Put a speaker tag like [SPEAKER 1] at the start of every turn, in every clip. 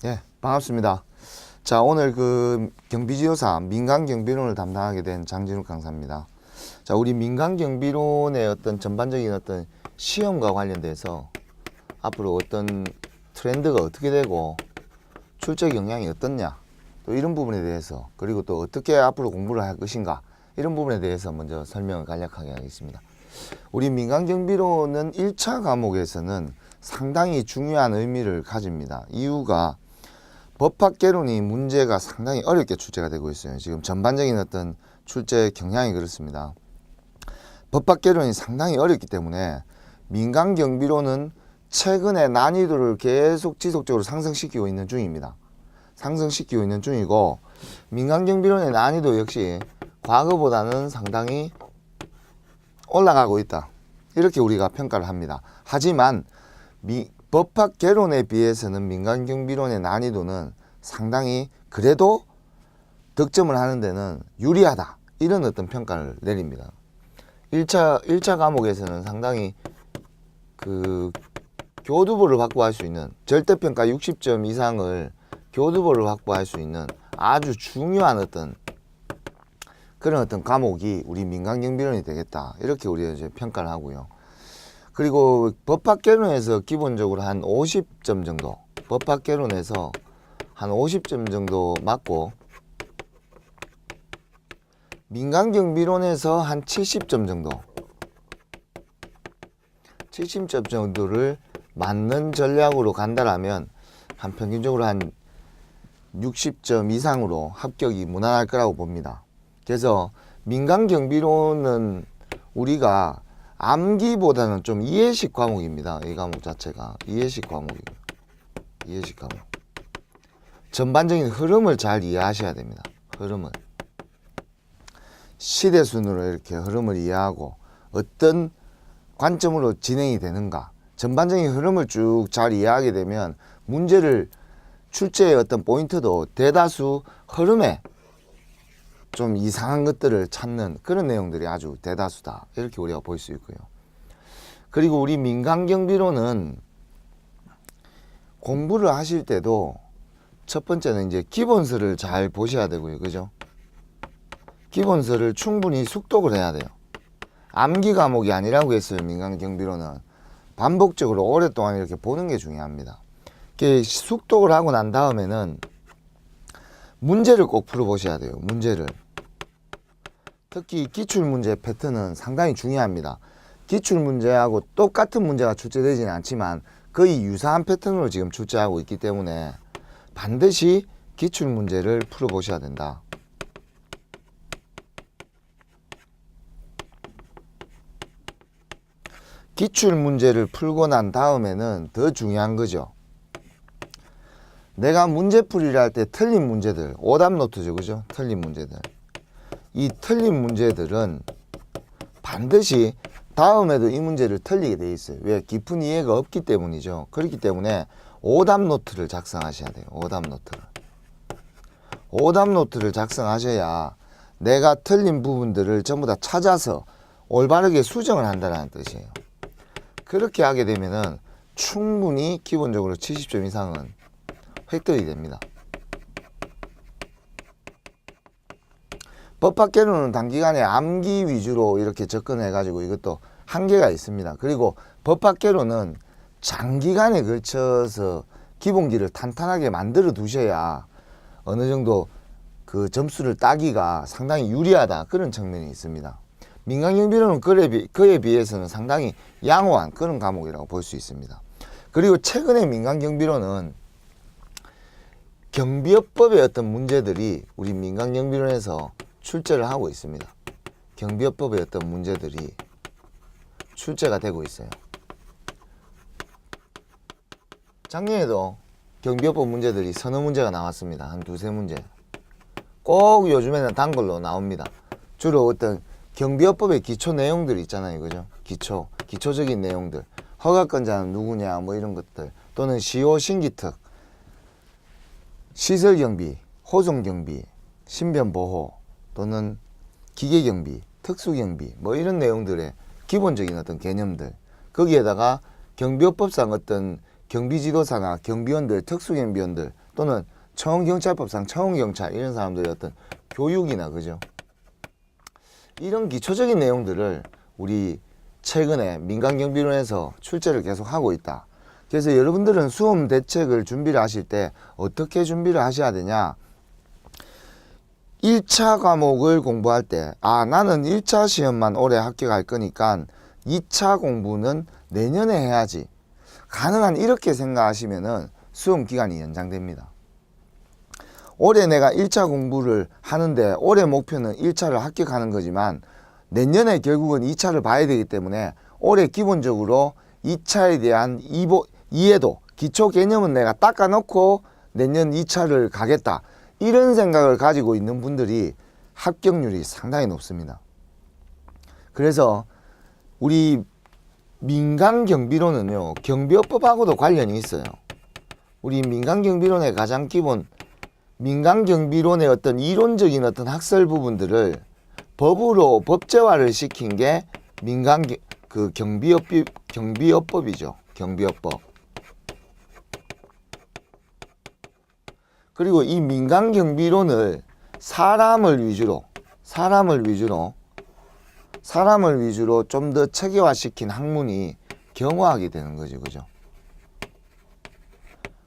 [SPEAKER 1] 네, 반갑습니다. 자, 오늘 그 경비지도사 민간 경비론을 담당하게 된 장진욱 강사입니다. 자, 우리 민간 경비론의 어떤 전반적인 어떤 시험과 관련돼서 앞으로 어떤 트렌드가 어떻게 되고 출제 경향이 어떻냐 또 이런 부분에 대해서 그리고 또 어떻게 앞으로 공부를 할 것인가 이런 부분에 대해서 먼저 설명을 간략하게 하겠습니다. 우리 민간 경비론은 1차 과목에서는 상당히 중요한 의미를 가집니다. 이유가 법학 개론이 문제가 상당히 어렵게 출제가 되고 있어요. 지금 전반적인 어떤 출제 경향이 그렇습니다. 법학 개론이 상당히 어렵기 때문에 민간 경비론은 최근에 난이도를 계속 지속적으로 상승시키고 있는 중입니다. 상승시키고 있는 중이고 민간 경비론의 난이도 역시 과거보다는 상당히 올라가고 있다. 이렇게 우리가 평가를 합니다. 하지만 미, 법학 개론에 비해서는 민간 경비론의 난이도는 상당히 그래도 득점을 하는 데는 유리하다. 이런 어떤 평가를 내립니다. 1차 1차 과목에서는 상당히 그 교두보를 확보할 수 있는 절대 평가 60점 이상을 교두보를 확보할 수 있는 아주 중요한 어떤 그런 어떤 과목이 우리 민간 경비론이 되겠다. 이렇게 우리가 이제 평가를 하고요. 그리고 법학개론에서 기본적으로 한 50점 정도, 법학개론에서 한 50점 정도 맞고 민간경비론에서 한 70점 정도, 70점 정도를 맞는 전략으로 간다라면 한 평균적으로 한 60점 이상으로 합격이 무난할 거라고 봅니다. 그래서 민간경비론은 우리가 암기보다는 좀 이해식 과목입니다. 이 과목 자체가 이해식 과목이에요. 이해식 과목. 전반적인 흐름을 잘 이해하셔야 됩니다. 흐름을. 시대 순으로 이렇게 흐름을 이해하고 어떤 관점으로 진행이 되는가. 전반적인 흐름을 쭉 잘 이해하게 되면 문제를 출제의 어떤 포인트도 대다수 흐름에 좀 이상한 것들을 찾는 그런 내용들이 아주 대다수다. 이렇게 우리가 볼 수 있고요. 그리고 우리 민간 경비로는 공부를 하실 때도 첫 번째는 이제 기본서를 잘 보셔야 되고요. 그죠? 기본서를 충분히 숙독을 해야 돼요. 암기 과목이 아니라고 했어요. 민간 경비로는. 반복적으로 오랫동안 이렇게 보는 게 중요합니다. 숙독을 하고 난 다음에는 문제를 꼭 풀어보셔야 돼요. 문제를. 특히 기출 문제 패턴은 상당히 중요합니다. 기출 문제하고 똑같은 문제가 출제되지는 않지만 거의 유사한 패턴으로 지금 출제하고 있기 때문에 반드시 기출 문제를 풀어보셔야 된다. 기출 문제를 풀고 난 다음에는 더 중요한 거죠. 내가 문제풀이를 할 때 틀린 문제들, 오답 노트죠, 그죠? 틀린 문제들. 이 틀린 문제들은 반드시 다음에도 이 문제를 틀리게 돼 있어요. 왜? 깊은 이해가 없기 때문이죠. 그렇기 때문에 오답 노트를 작성하셔야 돼요. 오답 노트를. 오답 노트를 작성하셔야 내가 틀린 부분들을 전부 다 찾아서 올바르게 수정을 한다는 뜻이에요. 그렇게 하게 되면은 충분히 기본적으로 70점 이상은 획득이 됩니다. 법학개론은 단기간에 암기 위주로 이렇게 접근해 가지고 이것도 한계가 있습니다. 그리고 법학개론은 장기간에 걸쳐서 기본기를 탄탄하게 만들어 두셔야 어느 정도 그 점수를 따기가 상당히 유리하다 그런 측면이 있습니다. 민간경비론은 그에, 비, 그에 비해서는 상당히 양호한 그런 과목이라고 볼 수 있습니다. 그리고 최근에 민간경비론은 경비업법의 어떤 문제들이 우리 민간경비론에서 출제를 하고 있습니다. 경비업법의 어떤 문제들이 출제가 되고 있어요. 작년에도 경비업법 문제들이 서너 문제가 나왔습니다. 한 두세 문제. 꼭 요즘에는 단글로 나옵니다. 주로 어떤 경비업법의 기초 내용들 있잖아요. 그죠? 기초, 기초적인 내용들. 허가권자는 누구냐, 뭐 이런 것들. 또는 시효 신기특, 시설 경비, 호송 경비, 신변 보호, 또는 기계 경비, 특수 경비, 뭐 이런 내용들의 기본적인 어떤 개념들. 거기에다가 경비업법상 어떤 경비지도사나 경비원들, 특수경비원들 또는 청원경찰법상 청원경찰 이런 사람들의 어떤 교육이나 그죠? 이런 기초적인 내용들을 우리 최근에 민간경비론에서 출제를 계속 하고 있다. 그래서 여러분들은 수험 대책을 준비를 하실 때 어떻게 준비를 하셔야 되냐? 1차 과목을 공부할 때, 아, 나는 1차 시험만 올해 합격할 거니까 2차 공부는 내년에 해야지. 가능한 이렇게 생각하시면은 수험 기간이 연장됩니다. 올해 내가 1차 공부를 하는데 올해 목표는 1차를 합격하는 거지만 내년에 결국은 2차를 봐야 되기 때문에 올해 기본적으로 2차에 대한 이보, 이해도, 기초 개념은 내가 닦아놓고 내년 2차를 가겠다. 이런 생각을 가지고 있는 분들이 합격률이 상당히 높습니다. 그래서 우리 민간 경비론은요, 경비업법하고도 관련이 있어요. 우리 민간 경비론의 가장 기본 민간 경비론의 어떤 이론적인 어떤 학설 부분들을 법으로 법제화를 시킨 게 민간 겨- 그 경비업 경비업법이죠. 경비업법. 그리고 이 민간 경비론을 사람을 위주로 사람을 위주로 사람을 위주로 좀 더 체계화시킨 학문이 경화학이 되는 거죠. 그죠?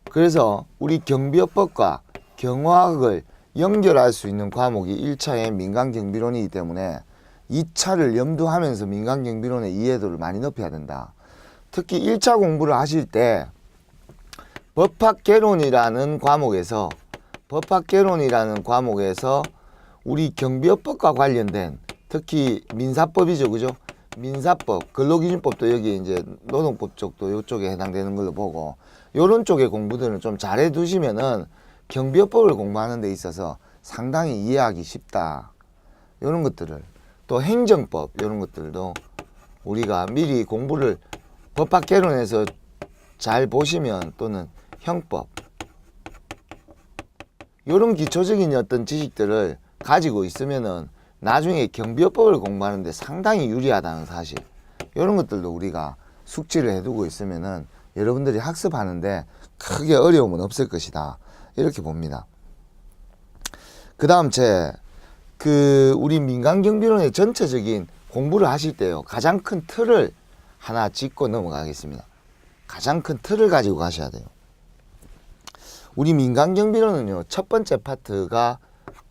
[SPEAKER 1] 그래서 우리 경비업법과 경화학을 연결할 수 있는 과목이 1차의 민간 경비론이기 때문에 2차를 염두하면서 민간 경비론의 이해도를 많이 높여야 된다. 특히 1차 공부를 하실 때 법학개론이라는 과목에서 법학개론이라는 과목에서 우리 경비업법과 관련된 특히 민사법이죠, 그죠? 민사법, 근로기준법도 여기 이제 노동법 쪽도 이쪽에 해당되는 걸로 보고 요런 쪽의 공부들은 좀 잘해 두시면은 경비업법을 공부하는 데 있어서 상당히 이해하기 쉽다. 요런 것들을 또 행정법 요런 것들도 우리가 미리 공부를 법학개론에서 잘 보시면 또는 형법 요런 기초적인 어떤 지식들을 가지고 있으면은 나중에 경비업법을 공부하는데 상당히 유리하다는 사실 이런 것들도 우리가 숙지를 해두고 있으면은 여러분들이 학습하는데 크게 어려움은 없을 것이다 이렇게 봅니다. 그 다음 제 그 우리 민간 경비론의 전체적인 공부를 하실 때요 가장 큰 틀을 하나 짚고 넘어가겠습니다. 가장 큰 틀을 가지고 가셔야 돼요. 우리 민간 경비론은요 첫 번째 파트가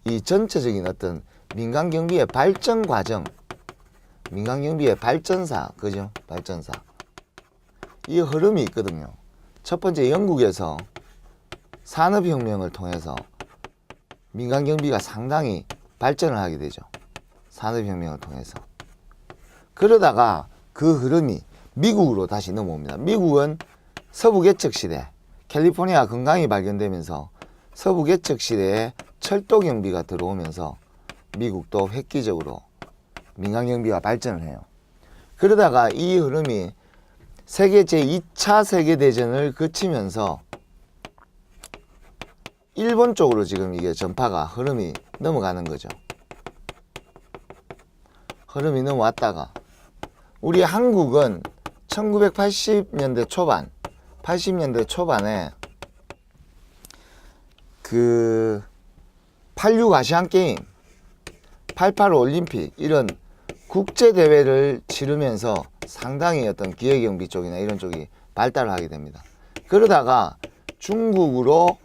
[SPEAKER 1] 이 전체적인 어떤 민간 경비의 발전 과정, 민간 경비의 발전사, 그죠? 발전사. 이 흐름이 있거든요. 첫 번째 영국에서 산업혁명을 통해서 민간 경비가 상당히 발전을 하게 되죠. 산업혁명을 통해서. 그러다가 그 흐름이 미국으로 다시 넘어옵니다. 미국은 서부 개척 시대, 캘리포니아 건강이 발견되면서 서부 개척 시대에 철도 경비가 들어오면서 미국도 획기적으로 민간 경비가 발전을 해요. 그러다가 이 흐름이 세계 제2차 세계대전을 거치면서 일본 쪽으로 지금 이게 전파가 흐름이 넘어가는 거죠. 흐름이 넘어왔다가 우리 한국은 1980년대 초반, 80년대 초반에 그 86 아시안 게임, 88 올림픽 이런 국제 대회를 치르면서 상당히 어떤 기획 경비 쪽이나 이런 쪽이 발달을 하게 됩니다. 그러다가 중국으로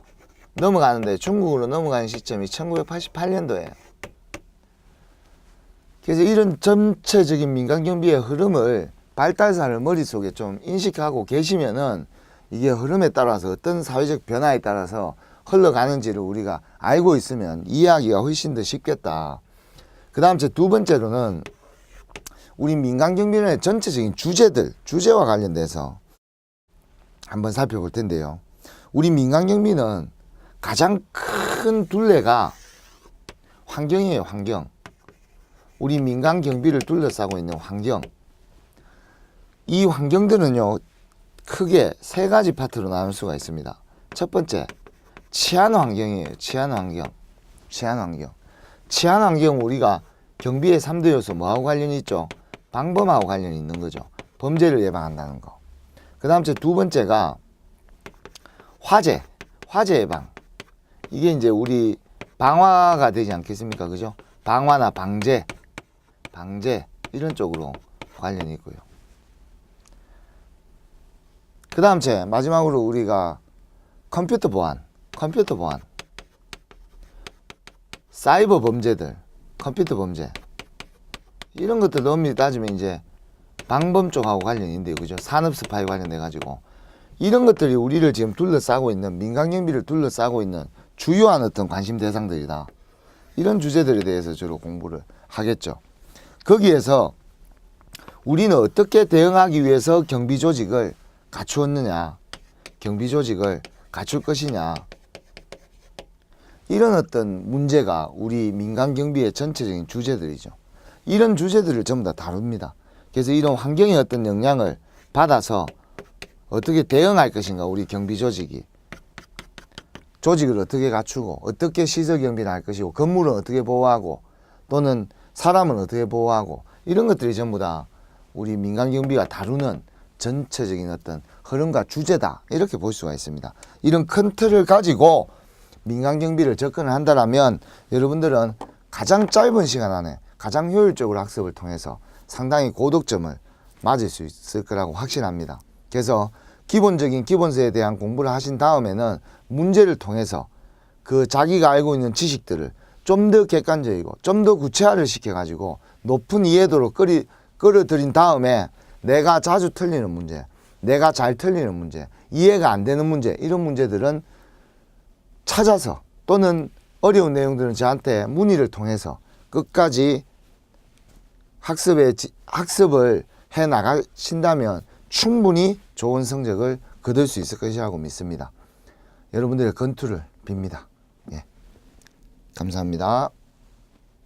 [SPEAKER 1] 넘어가는데 중국으로 넘어가는 시점이 1988년도예요. 그래서 이런 전체적인 민간 경비의 흐름을 발달사를 머릿속에 좀 인식하고 계시면은 이게 흐름에 따라서 어떤 사회적 변화에 따라서 흘러가는지를 우리가 알고 있으면 이해하기가 훨씬 더 쉽겠다. 그 다음 제 두 번째로는 우리 민간 경비론의 전체적인 주제들, 주제와 관련돼서 한번 살펴볼 텐데요. 우리 민간 경비는 가장 큰 둘레가 환경이에요, 환경. 우리 민간 경비를 둘러싸고 있는 환경. 이 환경들은요, 크게 세 가지 파트로 나눌 수가 있습니다. 첫 번째, 치안 환경이에요. 치안 환경. 치안 환경. 치안 환경 우리가 경비의 3대 요소 뭐하고 관련이 있죠? 방범하고 관련이 있는 거죠. 범죄를 예방한다는 거. 그 다음 두 번째가 화재, 화재 예방. 이게 이제 우리 방화가 되지 않겠습니까? 그죠? 방화나 방제, 방제 이런 쪽으로 관련이 있고요. 그 다음 제 마지막으로 우리가 컴퓨터 보안, 컴퓨터 보안, 사이버 범죄들, 컴퓨터 범죄 이런 것들 엄밀히 따지면 이제 방범 쪽하고 관련이 있는데요, 그죠? 산업 스파이 관련돼 가지고 이런 것들이 우리를 지금 둘러싸고 있는 민간 경비를 둘러싸고 있는 주요한 어떤 관심 대상들이다. 이런 주제들에 대해서 주로 공부를 하겠죠. 거기에서 우리는 어떻게 대응하기 위해서 경비 조직을 갖추었느냐, 경비 조직을 갖출 것이냐, 이런 어떤 문제가 우리 민간 경비의 전체적인 주제들이죠. 이런 주제들을 전부 다 다룹니다. 그래서 이런 환경의 어떤 영향을 받아서 어떻게 대응할 것인가, 우리 경비 조직이. 조직을 어떻게 갖추고, 어떻게 시설 경비를 할 것이고, 건물은 어떻게 보호하고, 또는 사람은 어떻게 보호하고, 이런 것들이 전부 다 우리 민간 경비가 다루는 전체적인 어떤 흐름과 주제다. 이렇게 볼 수가 있습니다. 이런 큰 틀을 가지고 민간 경비를 접근을 한다라면 여러분들은 가장 짧은 시간 안에 가장 효율적으로 학습을 통해서 상당히 고득점을 맞을 수 있을 거라고 확신합니다. 그래서 기본적인 기본서에 대한 공부를 하신 다음에는 문제를 통해서 그 자기가 알고 있는 지식들을 좀 더 객관적이고 좀 더 구체화를 시켜가지고 높은 이해도로 끌어들인 다음에 내가 자주 틀리는 문제, 내가 잘 틀리는 문제, 이해가 안 되는 문제 이런 문제들은 찾아서 또는 어려운 내용들은 저한테 문의를 통해서 끝까지 학습에 지- 학습을 해 나가신다면 충분히 좋은 성적을 거둘 수 있을 것이라고 믿습니다. 여러분들의 건투를 빕니다. 예. 감사합니다.